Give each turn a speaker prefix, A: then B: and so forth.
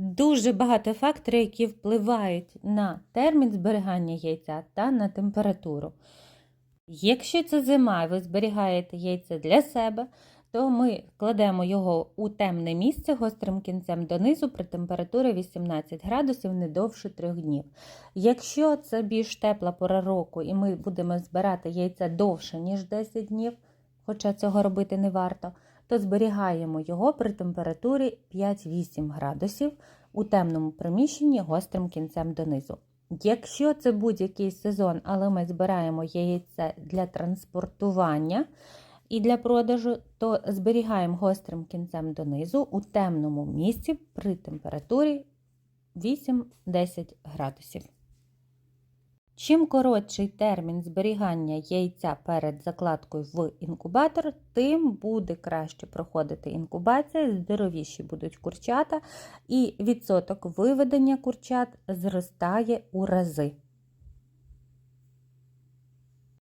A: дуже багато факторів, які впливають на термін зберігання яйця та на температуру. Якщо це зима і ви зберігаєте яйце для себе, то ми кладемо його у темне місце гострим кінцем донизу при температурі 18 градусів не довше 3 днів. Якщо це більш тепла пора року і ми будемо збирати яйця довше, ніж 10 днів, хоча цього робити не варто, то зберігаємо його при температурі 5-8 градусів у темному приміщенні гострим кінцем донизу. Якщо це будь-який сезон, але ми збираємо яйце для транспортування і для продажу, то зберігаємо гострим кінцем донизу у темному місці при температурі 8-10 градусів. Чим коротший термін зберігання яйця перед закладкою в інкубатор, тим буде краще проходити інкубація, здоровіші будуть курчата, і відсоток виведення курчат зростає у рази.